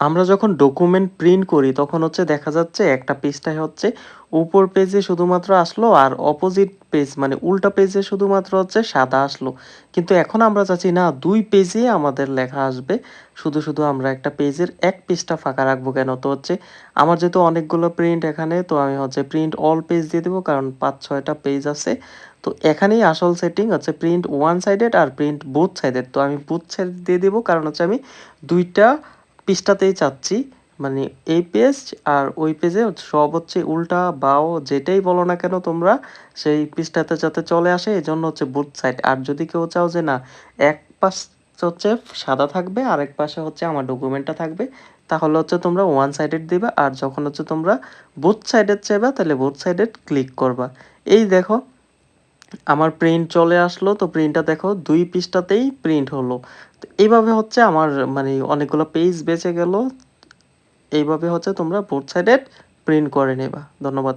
আমরা যখন document print করি, তখন হচ্ছে দেখা যাচ্ছে একটা পেজটাই হচ্ছে উপর পেজে শুধুমাত্র আসলো আর অপোজিট পেজ মানে উল্টা পেজে শুধুমাত্র হচ্ছে সাদা আসলো। কিন্তু এখন আমরা চাচ্ছি, না, দুই পেজে আমাদের লেখা আসবে। শুধু শুধু আমরা একটা পেজের এক পেজটা ফাঁকা রাখব কেন? তো হচ্ছে আমার যেহেতু অনেকগুলো প্রিন্ট এখানে, তো আমি হচ্ছে প্রিন্ট অল পেজ দিয়ে দেবো কারণ পাঁচ, ছয়টা পেজ আছে। তো এখানেই আসল সেটিং হচ্ছে প্রিন্ট ওয়ান সাইডেড আর প্রিন্ট বুথ সাইডেড তো আমি বুথ সাইড দিয়ে দেবো কারণ হচ্ছে আমি দুইটা পৃষ্ঠাতেই চাচ্ছি। মানে এই পেজ আর ওই পেজে সব হচ্ছে উল্টা, বাও, যেটাই বলো না কেন তোমরা, সেই পৃষ্ঠাতে যাতে চলে আসে এই জন্য হচ্ছে বুথ সাইড আর যদি কেউ চাও যে না, এক পাশ হচ্ছে সাদা থাকবে আর এক পাশে হচ্ছে আমার ডকুমেন্টটা থাকবে, তাহলে হচ্ছে তোমরা ওয়ান সাইডেড দিবা। আর যখন হচ্ছে তোমরা বুথ সাইডেড চাইবা তাহলে বুথ সাইডেড ক্লিক করবা। এই দেখো আমার প্রিন্ট চলে আসলো, তো প্রিন্টটা দেখো, দুই পৃষ্ঠাতেই প্রিন্ট হলো। তো এইভাবে হচ্ছে আমার মানে অনেকগুলো পেজ বেঁচে গেল। এইভাবে হচ্ছে তোমরা বোর্ড সাইডেড প্রিন্ট করে নেবা। ধন্যবাদ।